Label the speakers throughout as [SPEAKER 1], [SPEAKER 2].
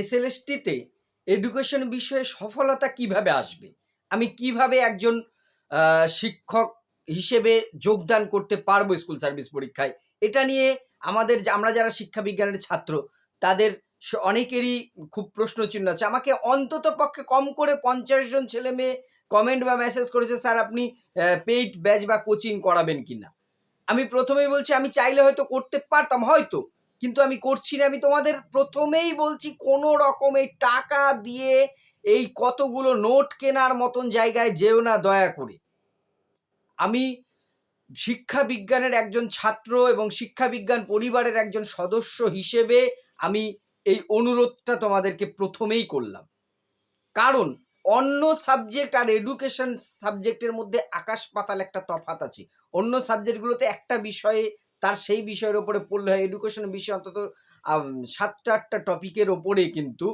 [SPEAKER 1] এসএলএসটিতে education বিষয়ে সফলতা কীভাবে আসবে? আমি কীভাবে একজন শিক্ষক হিসেবে যোগদান করতে পারব স্কুল সার্ভিস পরীক্ষায়? এটা নিয়ে আমাদের আমরা যারা শিক্ষা বিজ্ঞানের ছাত্র, তাদের অনেকেরই খুব প্রশ্ন চিহ্ন আছে। আমাকে অন্তত পক্ষে কম করে পঞ্চাশ জন ছেলে মেয়ে কমেন্ট বা মেসেজ করেছে, স্যার, আপনি পেইড ব্যাচ বা কোচিং করাবেন কিনা? আমি প্রথমেই বলছি, আমি চাইলে হয়তো করতে পারতাম, হয়তো। কিন্তু আমি করছি না, আমি তোমাদের প্রথমেই বলছি কোনো রকমের টাকা দিয়ে এই কতগুলো নোট কেনার মতন জায়গায় যেও না দয়া করে। আমি শিক্ষা বিজ্ঞানের একজন ছাত্র এবং শিক্ষা বিজ্ঞান পরিবারের একজন সদস্য হিসেবে আমি এই অনুরোধটা তোমাদেরকে প্রথমেই করলাম। কারণ অন্য সাবজেক্ট আর এডুকেশন সাবজেক্টের মধ্যে আকাশ পাতাল একটা তফাত আছে। অন্য সাবজেক্টগুলোতে একটা বিষয়ে তার সেই বিষয়ের ওপরে পড়লে হয়। এডুকেশন বিষয় অন্তত সাতটা আটটা টপিকের ওপরে কিন্তু,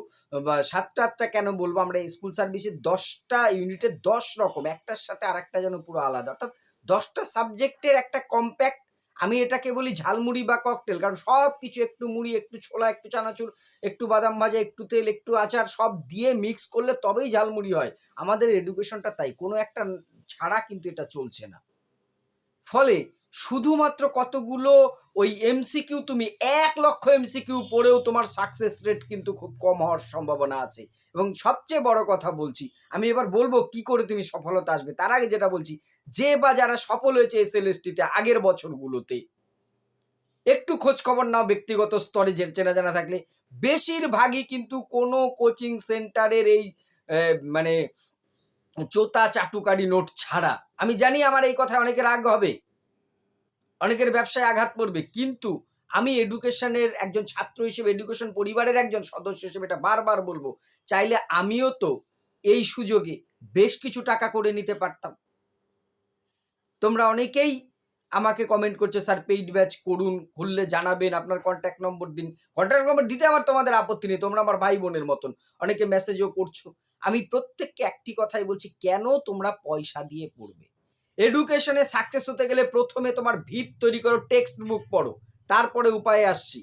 [SPEAKER 1] বা সাতটা আটটা কেন বলব আমরা স্কুল সার্ভিসে দশটা ইউনিটে দশ রকম, একটার সাথে আরেকটা যেন পুরো আলাদা। অর্থাৎ দশটা সাবজেক্টের একটা কম্প্যাক্ট আমি এটাকে বলি ঝালমুড়ি বা ককটেল কারণ সব কিছু একটু মুড়ি, একটু ছোলা, একটু চানাচুর, একটু বাদাম ভাজা, একটু তেল, একটু আচার, সব দিয়ে মিক্স করলে তবেই ঝালমুড়ি হয়। আমাদের এডুকেশনটা তাই, কোনো একটা ছাড়া কিন্তু এটা চলছে না। ফলে শুধুমাত্র কতগুলো ওই এমসিকিউ তুমি এক লক্ষ এমসিকিউ পড়েও তোমার সাকসেস রেট কিন্তু খুব কম হওয়ার সম্ভাবনা আছে। এবং সবচেয়ে বড় কথা বলছি, আমি এবার বলব কি করে তুমি সফলতা আসবে। তার আগে যেটা বলছি, যে বা যারা সফল হয়েছে এস এল আগের বছরগুলোতে, একটু খোঁজ খবর নাও ব্যক্তিগত স্তরে যে চেনা জানা থাকলে। বেশিরভাগই কিন্তু কোনো কোচিং সেন্টারের এই মানে চোতা চাটুকারি নোট ছাড়া। আমি জানি আমার এই কথায় অনেকের রাগ হবে। অনেকের ব্যবসায় আঘাত পড়বে। কিন্তু আমি এডুকেশনের একজন ছাত্র হিসেবে এডুকেশন পরিবারের একজন সদস্য হিসেবে এটা বারবার বলব, চাইলে আমিও তো এই সুযোগে বেশ কিছু টাকা করে নিতে পারতাম। তোমরা অনেকেই আমাকে কমেন্ট করছ, স্যার পেইড ব্যাচ করুন, খুললে জানাবেন, আপনার কন্ট্যাক্ট নম্বর দিন। কন্ট্যাক্ট নম্বর দিতে আমার তোমাদের আপত্তি নেই, তোমরা আমার ভাই বোনের মতন। অনেকে মেসেজও করছ। আমি প্রত্যেককে একটি কথাই বলছি, কেন তোমরা পয়সা দিয়ে পড়বে? এডুকেশনে সাকসেস হতে গেলে প্রথমে তোমার ভিত তৈরি করো টেক্সট বুক পড়ো। তারপরে উপায়ে আসছি।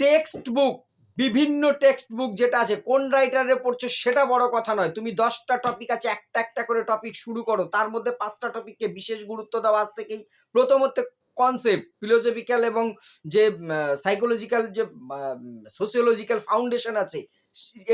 [SPEAKER 1] টেক্সট বুক বিভিন্ন টেক্সট বুক যেটা আছে, কোন রাইটারে পড়ছো সেটা বড় কথা নয়। তুমি দশটা টপিক আছে, একটা একটা করে টপিক শুরু করো। তার মধ্যে পাঁচটা টপিককে বিশেষ গুরুত্ব দাও আজ থেকেই। প্রথমত কনসেপ্ট ফিলোসফিক্যাল এবং যে সাইকোলজিক্যাল যে সোসিওলজিক্যাল ফাউন্ডেশন আছে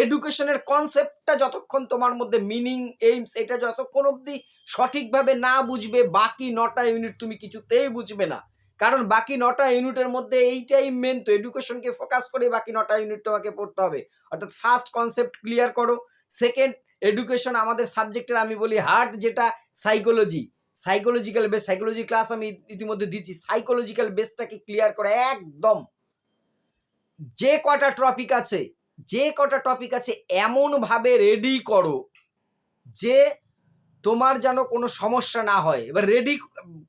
[SPEAKER 1] এডুকেশনের কনসেপ্টটা যতক্ষণ তোমার মধ্যে মিনিং এইমস এটা যতক্ষণ অবধি সঠিকভাবে না বুঝবে, বাকি নটা ইউনিট তুমি কিছুতেই বুঝবে না। কারণ বাকি নটা ইউনিটের মধ্যে এইটাই মেন তো এডুকেশনকে ফোকাস করে বাকি নটা ইউনিট তোমাকে পড়তে হবে। অর্থাৎ ফার্স্ট কনসেপ্ট ক্লিয়ার করো। সেকেন্ড এডুকেশন আমাদের সাবজেক্টের আমি বলি হার্ট যেটা psychology psychological base psychology class আমি ইতিমধ্যে দিচ্ছি। সাইকোলজিক্যাল বেসটাকে ক্লিয়ার করা একদম। যে কটা টপিক আছে, যে কটা টপিক আছে এমনভাবে রেডি করো যে তোমার যেন কোনো সমস্যা না হয়। এবার রেডি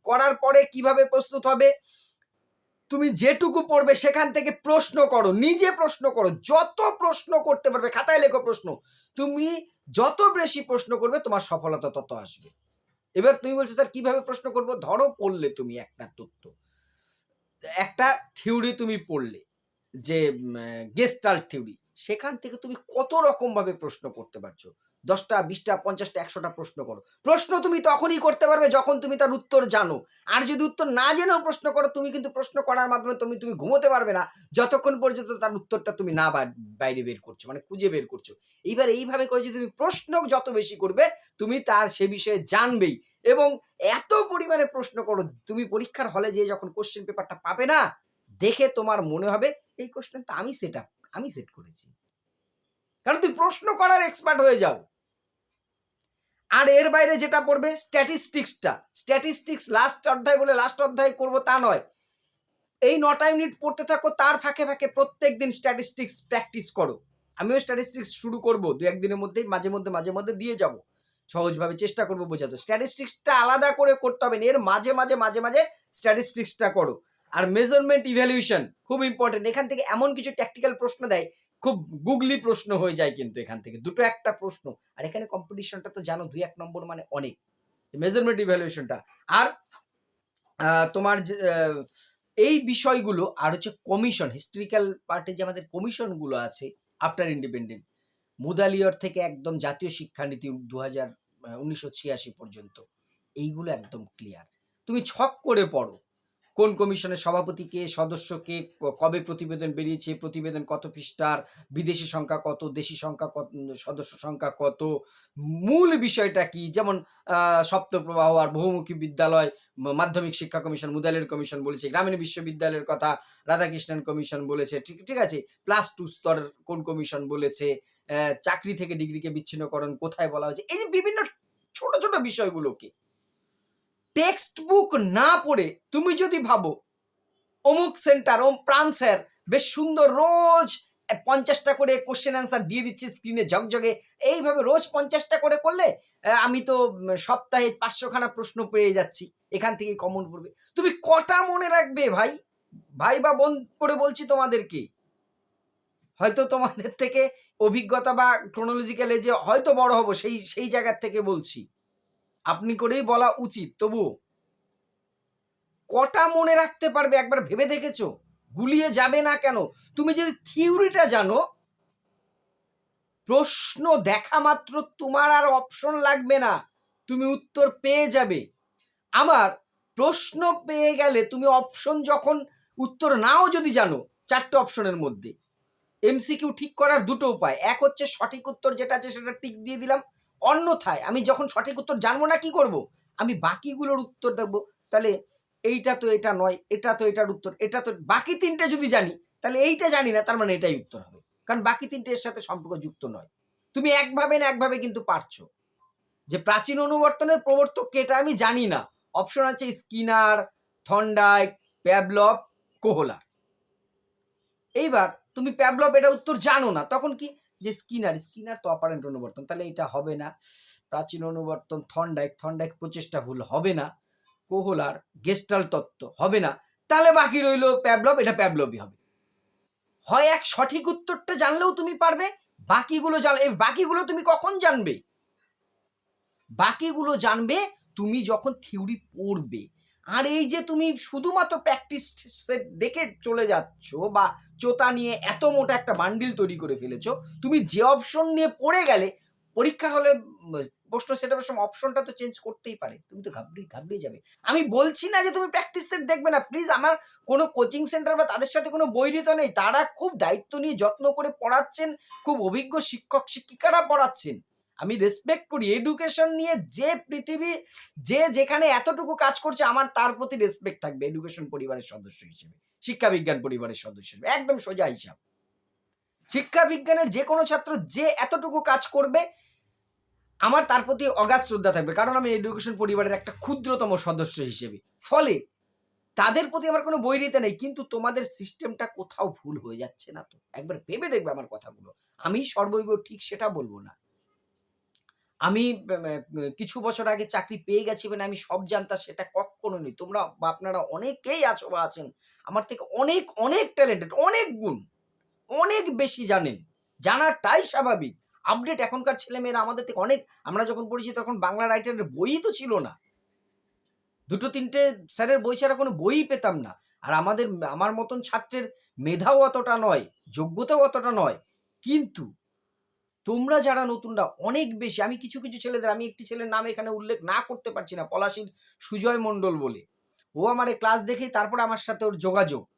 [SPEAKER 1] করার পরে কীভাবে প্রস্তুত হবে, তুমি যেটুকু পড়বে সেখান থেকে প্রশ্ন করো, নিজে প্রশ্ন করো, যত প্রশ্ন করতে পারবে, খাতায় লেখো প্রশ্ন, তুমি যত বেশি প্রশ্ন করবে, তোমার সফলতা তত আসবে। এবার তুমি বলছো, স্যার, কীভাবে প্রশ্ন করব? ধরো পড়লে তুমি একটা তথ্য। একটা থিওরি তুমি পড়লে, যে গেস্টাল থিওরি সেখান থেকে তুমি কত রকম ভাবে প্রশ্ন করতে পারছ? দশটা, বিশটা, পঞ্চাশটা, একশোটা প্রশ্ন করো। প্রশ্ন তুমি তখনই করতে পারবে যখন তুমি তার উত্তর জানো। আর যদি উত্তর না জেনেও প্রশ্ন করো, তুমি কিন্তু প্রশ্ন করার মাধ্যমে তুমি তুমি ঘুমোতে পারবে না, যতক্ষণ পর্যন্ত তার উত্তরটা তুমি না বাইরে বের করছ মানে খুঁজে বের করছ। এইবার এইভাবে করে যদি তুমি প্রশ্ন যত বেশি করবে, তুমি তার সে বিষয়ে জানবেই। এবং এত পরিমাণে প্রশ্ন করো, তুমি পরীক্ষার হলে যে যখন কোশ্চেন পেপারটা পাবে না, দেখে তোমার মনে হবে, এই কোশ্চেন তো আমি সেট আমি সেট করেছি। কারণ তুই প্রশ্ন করার এক্সপার্ট হয়ে যাও। আর এর বাইরে যেটা পড়বে স্ট্যাটিস্টিক্সটা স্ট্যাটিস্টিক্স লাস্ট অধ্যায় বলে লাস্ট অধ্যায় করব তা নয়। এই নটা ইউনিট পড়তে থাকো, তার ফাঁকে ফাঁকে প্রত্যেক দিন স্ট্যাটিস্টিক্স প্র্যাকটিস করো। আমিও স্ট্যাটিস্টিক্স শুরু করব, দু একদিনের মধ্যেই, মাঝে মধ্যে মাঝে মধ্যে দিয়ে যাব। সহজভাবে চেষ্টা করব বোঝাতে। স্ট্যাটিস্টিক্সটা আলাদা করে করতে হবে এর মাঝে মাঝে মাঝে মাঝে স্ট্যাটিস্টিক্সটা করো। আর মেজারমেন্ট ইভ্যালুয়েশন খুব ইম্পর্টেন্ট এখান থেকে এমন কিছু ট্যাকটিক্যাল প্রশ্ন দেয় খুব গুগলি প্রশ্ন হয়ে যায় কিন্তু এখান থেকে। দুটো একটা প্রশ্ন। আর এখানে কম্পিটিশনটা তো জানো দুই এক নম্বর মানে অনেক। মেজারমেন্ট ইভ্যালুয়েশনটা আর তোমার যে, এই বিষয়গুলো আর হচ্ছে কমিশন হিস্ট্রিক্যাল পার্টে যে আমাদের কমিশনগুলো আছে আফটার ইন্ডিপেন্ডেন্ট মুদালিয়র থেকে একদম জাতীয় শিক্ষানীতি দু হাজার উনিশশো ছিয়াশি পর্যন্ত এইগুলো একদম ক্লিয়ার তুমি ছক করে পড়ো। কোন কমিশনের সদস্যকে, ক- কবে প্রতিবেদন বেরিয়েছে, প্রতিবেদন কত পৃষ্ঠার, বিদেশি সংখ্যা কত, দেশি সংখ্যা কত, সদস্য সংখ্যা কত, মূল বিষয়টা কি? যেমন সপ্তপ্রবাহ আর বহুমুখী বিদ্যালয় মাধ্যমিক শিক্ষা কমিশন মুদালের কমিশন বলেছে, গ্রামীণ বিশ্ববিদ্যালয়ের কথা রাধাকৃষ্ণন কমিশন বলেছে, ঠিক ঠিক আছে? প্লাস টু স্তর কোন কমিশন বলেছে? চাকরি থেকে ডিগ্রিকে বিচ্ছিন্নকরণ কোথায় বলা হয়েছে? এই যে বিভিন্ন ছোট ছোট বিষয়গুলোকে টেক্সট বুক না পড়ে তুমি যদি ভাবো, অমুক সেন্টার ওম প্রাণ স্যার, বেশ সুন্দর রোজ পঞ্চাশটা করে কোশ্চেন অ্যান্সার দিয়ে দিচ্ছে স্ক্রিনে ঝকঝকে। এইভাবে রোজ পঞ্চাশটা করে করলে আমি তো সপ্তাহে পাঁচশোখানা প্রশ্ন পেয়ে যাচ্ছি, এখান থেকে কমন পড়বে। তুমি কটা মনে রাখবে ভাই? ভাই বা বোন করে বলছি তোমাদেরকে। হয়তো তোমাদের থেকে অভিজ্ঞতা বা ক্রোনোলজিক্যালে যে হয়তো বড় হব, সেই সেই জায়গার থেকে বলছি। আপনি করেই বলা উচিত, তবু কটা মনে রাখতে পারবে একবার ভেবে দেখেছ? গুলিয়ে যাবে না কেন? তুমি যদি থিওরিটা জানো, প্রশ্ন দেখা মাত্র তোমার আর অপশন লাগবে না, তুমি উত্তর পেয়ে যাবে। আমার প্রশ্ন পেয়ে গেলে তুমি অপশন যখন উত্তর নাও যদি জানো, চারটে অপশনের মধ্যে এমসিকিউ ঠিক করার দুটো উপায়। এক হচ্ছে সঠিক উত্তর যেটা আছে সেটা টিক দিয়ে দিলাম অন্যথায় আমি যখন সঠিক উত্তর জানব না কি করব? আমি বাকিগুলোর উত্তর দেখব তাহলে এইটা তো এটা নয়, এটা তো এটার উত্তর, এটা তো বাকি তিনটে যদি জানি, তাহলে এইটা জানি না, তার মানে এটাই উত্তর হবে। কারণ বাকি তিনটে এর সাথে সম্পর্ক যুক্ত নয়। তুমি একভাবে না একভাবে কিন্তু পারছ। যে প্রাচীন অনুবর্তনের প্রবর্তক কে এটা আমি জানি না। অপশন আছে স্কিনার, থন্ডাইক প্যাবলপ কোহলার। এইবার তুমি প্যাবলপ এটা উত্তর জানো না, তখন কি যে স্কিনার স্কিনার তো অপারেন্ট অনুবর্তন, তাহলে এটা হবে না। প্রাচীন অনুবর্তন থন্ডাইক থন্ডাইক প্রচেষ্টা ভুল হবে না। কোহলার গেস্টাল তত্ত্ব হবে না। তাহলে বাকি রইল প্যাবলব, এটা প্যাবলবই হবে। হয় এক সঠিক উত্তরটা জানলেও তুমি পারবে, বাকিগুলো জান, এই বাকিগুলো তুমি কখন জানবে? বাকিগুলো জানবে তুমি যখন থিওরি পড়বে। আর এই যে তুমি শুধুমাত্র প্র্যাকটিস সেট দেখে চলে যাচ্ছ বা চোতা নিয়ে এত মোটা একটা বান্ডিল তৈরি করে ফেলেছ, তুমি যে অপশন নিয়ে পড়ে গেলে পরীক্ষার হলে প্রশ্ন সেটার সময় অপশনটা তো চেঞ্জ করতেই পারে। তুমি তো ঘাবড়িয়ে ঘাবড়িয়ে যাবে। আমি বলছি না যে তুমি প্র্যাকটিস সেট দেখবে না। প্লিজ আমার কোনো কোচিং সেন্টার বা তাদের সাথে কোনো বৈরিত নেই। তারা খুব দায়িত্ব নিয়ে যত্ন করে পড়াচ্ছেন, খুব অভিজ্ঞ শিক্ষক, শিক্ষিকারা পড়াচ্ছেন। আমি রেসপেক্ট করি এডুকেশন নিয়ে যে পৃথিবী, যে যেখানে এতটুকু কাজ করছে, আমার তার প্রতি রেসপেক্ট থাকবে এডুকেশন পরিবারের সদস্য হিসেবে, শিক্ষা বিজ্ঞান পরিবারের সদস্য হিসেবে, একদম সোজা হিসাব। শিক্ষা বিজ্ঞানের যে কোনো ছাত্র যে এতটুকু কাজ করবে, আমার তার প্রতি অগাধ শ্রদ্ধা থাকবে। কারণ আমি এডুকেশন পরিবারের একটা ক্ষুদ্রতম সদস্য হিসেবে। ফলে তাদের প্রতি আমার কোনো বৈরিতা নেই, কিন্তু তোমাদের সিস্টেমটা কোথাও ভুল হয়ে যাচ্ছে না তো? একবার ভেবে দেখবে আমার কথাগুলো। আমি সর্বৈব ঠিক সেটা বলব না। আমি কিছু বছর আগে চাকরি পেয়ে গেছি মানে আমি সব জানতাম, সেটা কখনো নেই তোমরা বা আপনারা অনেকেই আছো বা আছেন, আমার থেকে অনেক অনেক ট্যালেন্টেড অনেক গুণ, অনেক বেশি জানেন। জানাটাই স্বাভাবিক। আপডেট এখনকার ছেলেমেয়েরা আমাদের থেকে অনেক, আমরা যখন পড়েছি তখন বাংলা রাইটারের বই তো ছিল না। দুটো তিনটে স্যারের বই ছাড়া কোনো বই পেতাম না। আর আমাদের, আমার মতন ছাত্রের মেধাও অতটা নয়, যোগ্যতাও অতটা নয়। কিন্তু তোমরা যারা নতুনরা, অনেক বেশি, আমি কিছু কিছু ছেলেদের, আমি একটি ছেলের নাম এখানে উল্লেখ না করতে পারছি না, পলাশীর সুজয় মণ্ডল বলে। ও আমার ক্লাস দেখেই তারপর আমার সাথে ওর যোগাযোগ।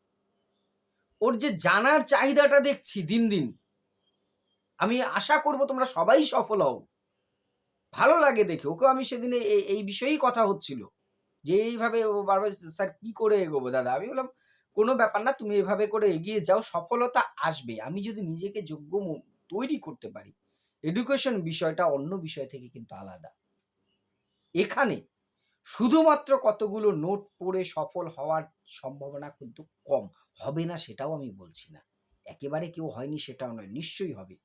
[SPEAKER 1] ওর যে জানার চাহিদাটা দেখছি দিন দিন, আমি আশা করব তোমরা সবাই সফল হও। ভালো লাগে দেখে ওকে আমি সেদিনে এই- বিষয়েই কথা হচ্ছিল, যে এইভাবে ও বারবার, স্যার, কি করে এগোবো দাদা? আমি বললাম, কোনো ব্যাপার না, তুমি এভাবে করে এগিয়ে যাও, সফলতা আসবে। আমি যদি নিজেকে যোগ্য তৈরি করতে পারি। এডুকেশন বিষয়টা অন্য বিষয় থেকে কিন্তু আলাদা। এখানে শুধুমাত্র কতগুলো নোট পড়ে সফল হওয়ার সম্ভাবনা কিন্তু কম। হবে না সেটাও আমি বলছি না। একেবারে কেউ হয়নি সেটাও নয়, নিশ্চয়ই হবে।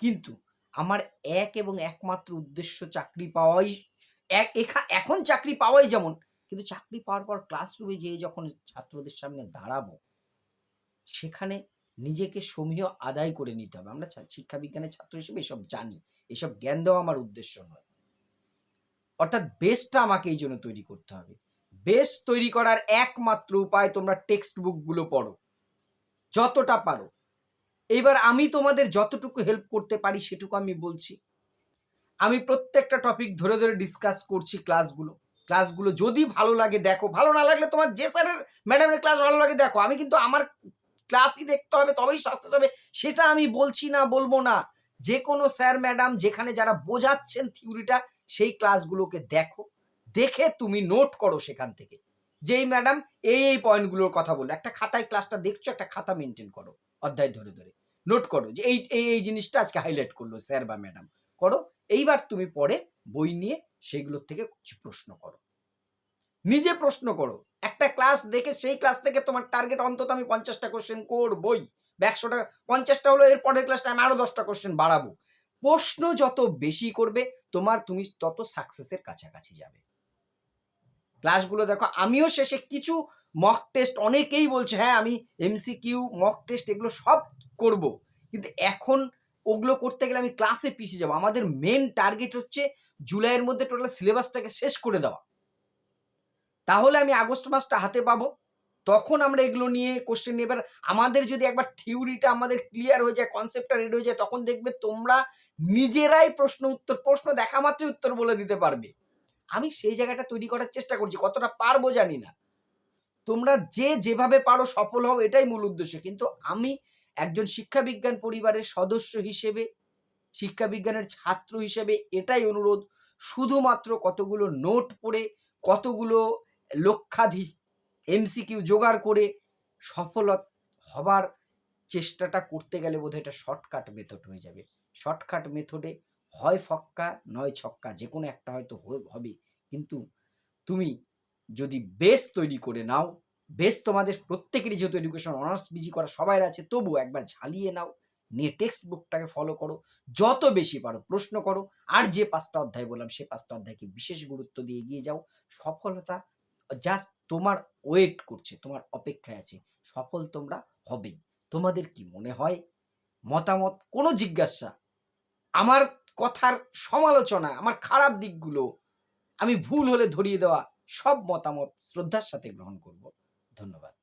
[SPEAKER 1] কিন্তু আমার এক এবং একমাত্র উদ্দেশ্য চাকরি পাওয়াই এখন চাকরি পাওয়াই যেমন, কিন্তু চাকরি পাওয়ার পর ক্লাসরুমে যেয়ে যখন ছাত্রদের সামনে দাঁড়াবো, সেখানে নিজেকে সমীহ আদায় করে নিতে হবে। আমরা ছা- শিক্ষা বিজ্ঞানের ছাত্র হিসেবে এসব জানি। এসব জ্ঞান দেওয়া আমার উদ্দেশ্য নয়। অর্থাৎ বেসটা আমাকে এই জন্য তৈরি করতে হবে। বেস তৈরি করার একমাত্র উপায় তোমরা টেক্সট বুকগুলো পড়ো। যতটা পারো। এইবার আমি তোমাদের যতটুকু হেল্প করতে পারি সেটুকু আমি বলছি। আমি প্রত্যেকটা টপিক ধরে ধরে ডিসকাস করছি ক্লাসগুলো ক্লাসগুলো যদি ভালো লাগে দেখো। ভালো না লাগলে তোমার যে স্যারের ম্যাডামের ক্লাস ভালো লাগে দেখো। আমি কিন্তু আমার ক্লাসই দেখতে হবে, তবেই সাকসেস হবে। সেটা আমি বলছি না, বলব না। যে কোনো স্যার ম্যাডাম যেখানে যারা বোঝাচ্ছেন থিওরিটা সেই ক্লাসগুলোকে দেখো। দেখে তুমি নোট করো সেখান থেকে। যেই ম্যাডাম এই এই পয়েন্টগুলোর কথা বলল। একটা খাতায় ক্লাসটা দেখছ, একটা খাতা মেনটেন করো অধ্যায় ধরে ধরে। নোট করো যে এই এই এই জিনিসটা আজকে হাইলাইট করল স্যার বা ম্যাডাম করো। এইবার তুমি পরে বই নিয়ে সেইগুলোর থেকে কিছু প্রশ্ন করো। নিজে প্রশ্ন করো। একটা ক্লাস দেখে সেই ক্লাস থেকে তোমার টার্গেট অন্তত আমি পঞ্চাশটা কোশ্চেন করবই। বা একশোটা, পঞ্চাশটা হলো এর পরের ক্লাসটা আমি আরও দশটা কোশ্চেন বাড়াবো। প্রশ্ন যত বেশি করবে, তোমার তুমি তত সাকসেসের কাছাকাছি যাবে। ক্লাসগুলো দেখো, আমিও শেষে কিছু মক টেস্ট অনেকেই বলছে হ্যাঁ আমি এমসিকিউ মক টেস্ট এগুলো সব করব। কিন্তু এখন ওগুলো করতে গেলে আমি ক্লাসে পিছিয়ে যাব। আমাদের মেন টার্গেট হচ্ছে জুলাইয়ের মধ্যে টোটাল সিলেবাসটাকে শেষ করে দেওয়া। তাহলে আমি আগস্ট মাসটা হাতে পাবো। তখন আমরা এগুলো নিয়ে কোশ্চেন নিয়ে, এবার আমাদের যদি একবার থিওরিটা আমাদের ক্লিয়ার হয়ে যায় কনসেপ্টটা রেডি হয়ে যায়, তখন দেখবে তোমরা নিজেরাই প্রশ্ন উত্তর, প্রশ্ন দেখা মাত্রই উত্তর বলে দিতে পারবে। আমি সেই জায়গাটা তৈরি করার চেষ্টা করছি, কতটা পারব জানি না। তোমরা যে যেভাবে পারো সফল হও, এটাই মূল উদ্দেশ্য। কিন্তু আমি একজন শিক্ষা বিজ্ঞান পরিবারের সদস্য হিসেবে শিক্ষা বিজ্ঞানের ছাত্র হিসেবে এটাই অনুরোধ, শুধুমাত্র কতগুলো নোট পড়ে, কতগুলো লক্ষাধি এমসিকিউ জোগাড় করে সফল হবার চেষ্টাটা করতে গেলে বোধহয় এটা শর্টকাট মেথড হয়ে যাবে। শর্টকাট মেথডে হয় ফক্কা, নয় ছক্কা, যে কোনো একটা হয়তো হবে। কিন্তু তুমি যদি বেস তৈরি করে নাও বেস তোমাদের প্রত্যেকেরই যেহেতু এডুকেশন অনার্স বিজি করা সবাই আছে, তবু একবার ঝালিয়ে নাও, নিয়ে টেক্সট বুকটাকে ফলো করো। যত বেশি পারো, প্রশ্ন করো, আর যে পাঁচটা অধ্যায় বললাম, সে পাঁচটা অধ্যায়কে বিশেষ গুরুত্ব দিয়ে এগিয়ে যাও। সফলতা জাস্ট তোমার ওয়েট করছে, তোমার অপেক্ষায় আছে, সফল তোমরা হবেই তোমাদের কি মনে হয়? মতামত, কোনো জিজ্ঞাসা? আমার কথার সমালোচনা, আমার খারাপ দিকগুলো, আমি ভুল হলে ধরিয়ে দেওয়া, সব মতামত শ্রদ্ধার সাথে গ্রহণ করব। ধন্যবাদ।